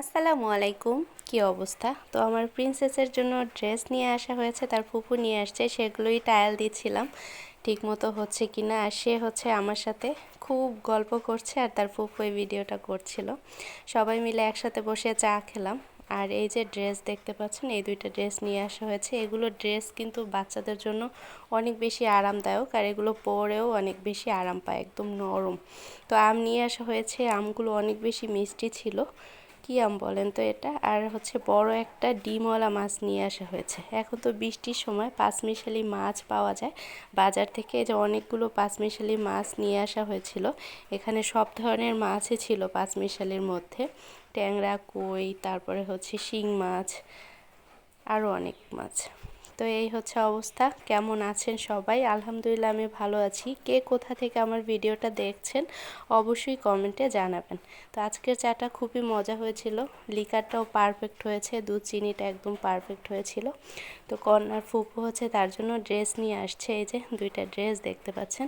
আসসালামু আলাইকুম। কি অবস্থা? তো আমার প্রিন্সেসের জন্য ড্রেস নিয়ে আসা হয়েছে, তার ফুপু নিয়ে আসছে, সেগুলোই টায়াল দিচ্ছিলাম। ঠিক মতো হচ্ছে কি না আর সে হচ্ছে আমার সাথে খুব গল্প করছে আর তার ফুপু এই ভিডিওটা করছিল। সবাই মিলে একসাথে বসে চা খেলাম। আর এই যে ড্রেস দেখতে পাচ্ছেন, এই দুইটা ড্রেস নিয়ে আসা হয়েছে। এগুলো ড্রেস কিন্তু বাচ্চাদের জন্য অনেক বেশি আরামদায়ক, আর এগুলো পরেও অনেক বেশি আরাম পায়, একদম নরম। তো আম নিয়ে আসা হয়েছে, আমগুলো অনেক বেশি মিষ্টি ছিল। কী আম বলেন তো এটা? আর হচ্ছে বড় একটা ডিমওয়ালা মাছ নিয়ে আসা হয়েছে। এখন তো বৃষ্টির সময় পাঁচমিশালি মাছ পাওয়া যায়। বাজার থেকে যে অনেকগুলো পাঁচমিশালি মাছ নিয়ে আসা হয়েছিল। এখানে সব ধরনের মাছই ছিল পাঁচমিশালির মধ্যে। ট্যাংরা, কই, তারপরে হচ্ছে শিং মাছ আরও অনেক মাছ। তো এই হচ্ছে অবস্থা। কেমন আছেন সবাই? আলহামদুলিল্লাহ, আমি ভালো আছি। কে কোথা থেকে আমার ভিডিওটা দেখছেন, অবশ্যই কমেন্টে জানাবেন। তো আজকের চাটা খুবই মজা হয়েছিল। লিকারটাও পারফেক্ট হয়েছে, দুধ চিনিটা একদম পারফেক্ট হয়েছিল। তো কন্যার ফুপু হচ্ছে তার জন্য ড্রেস নিয়ে আসছে। এই যে দুইটা ড্রেস দেখতে পাচ্ছেন,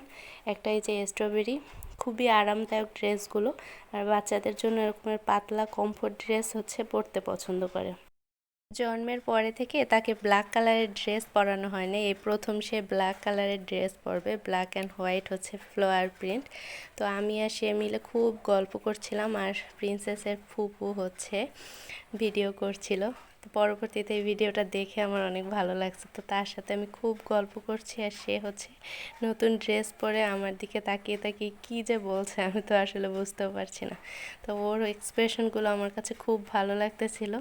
একটা এই যে স্ট্রবেরি খুবই আরামদায়ক ড্রেসগুলো। আর বাচ্চাদের জন্য এরকমের পাতলা কমফোর্ট ড্রেস হচ্ছে পরতে পছন্দ করে। জন্মের পরে থেকে তাকে ব্ল্যাক কালারের ড্রেস পরানো হয় না এই প্রথম সে ব্ল্যাক কালারের ড্রেস পরবে। ব্ল্যাক অ্যান্ড হোয়াইট হচ্ছে ফ্লোয়ার প্রিন্ট তো আমি আর সে মিলে খুব গল্প করছিলাম আর প্রিন্সেসের ফুপু হচ্ছে ভিডিও করছিল। তো পরবর্তীতে এই ভিডিওটা দেখে আমার অনেক ভালো লাগছে। তো তার সাথে আমি খুব গল্প করছি আর সে হচ্ছে নতুন ড্রেস পরে আমার দিকে তাকিয়ে তাকিয়ে কী যে বলছে আমি তো আসলে বুঝতেও পারছি না। তো ওর এক্সপ্রেশনগুলো আমার কাছে খুব ভালো লাগতেছিল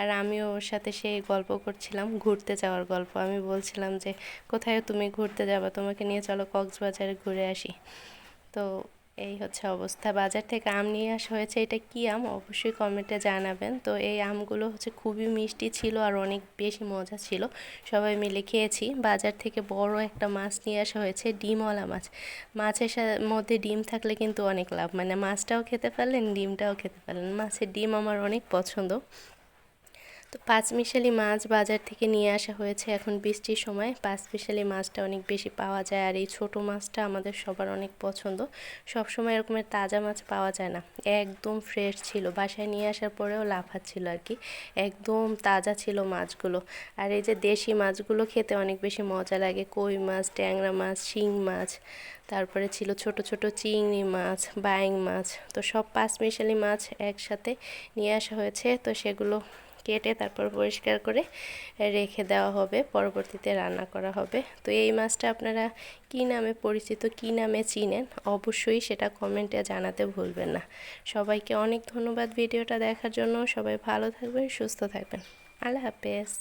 আর আমিও ওর সাথে সেই গল্প করছিলাম, ঘুরতে যাওয়ার গল্প। আমি বলছিলাম যে, কোথায় তুমি ঘুরতে যাবা? তোমাকে নিয়ে চলো কক্সবাজারে ঘুরে আসি। তো এই হচ্ছে অবস্থা। বাজার থেকে আম নিয়ে আসা হয়েছে, এটা কি আম? অবশ্যই কমেন্টে জানাবেন। তো এই আমগুলো হচ্ছে খুবই মিষ্টি ছিল আর অনেক বেশি মজা ছিল। সবাই মিলে খেয়েছি। বাজার থেকে বড় একটা মাছ নিয়ে আসা হয়েছে, ডিমওয়ালা মাছ। মাছের মধ্যে ডিম থাকলে কিন্তু অনেক লাভ। মানে মাছটাও খেতে পারলেন, ডিমটাও খেতে পারলেন। মাছের ডিম আমার অনেক পছন্দ। তো পাঁচমিশালি মাছ বাজার থেকে নিয়ে আসা হয়েছে এখন বৃষ্টির সময়। পাঁচমিশালি মাছটা অনেক বেশি পাওয়া যায় আর এই ছোট মাছটা আমাদের সবার অনেক পছন্দ। সব সময় এরকমের তাজা মাছ পাওয়া যায় না। একদম ফ্রেশ ছিল। বাসায় নিয়ে আসার পরেও লাফাচ্ছিল আর কি। একদম তাজা ছিল মাছগুলো। আর এই যে দেশি মাছগুলো খেতে অনেক বেশি মজা লাগে। কই মাছ, ট্যাংরা মাছ, শিং মাছ, তারপরে ছিল ছোট ছোট চিংড়ি মাছ, বাইং মাছ। তো সব পাঁচমিশালি মাছ একসাথে নিয়ে আসা হয়েছে। তো সেগুলো কেটে তারপর পরিষ্কার করে রেখে দেওয়া হবে, পরবর্তীতে রান্না করা হবে। তো এই মাছটা আপনারা কি নামে পরিচিত, কি নামে চিনেন, অবশ্যই সেটা কমেন্টে জানাতে ভুলবেন না। সবাইকে অনেক ধন্যবাদ ভিডিওটা দেখার জন্য। সবাই ভালো থাকবেন, সুস্থ থাকবেন। আল্লাহ হাফেজ।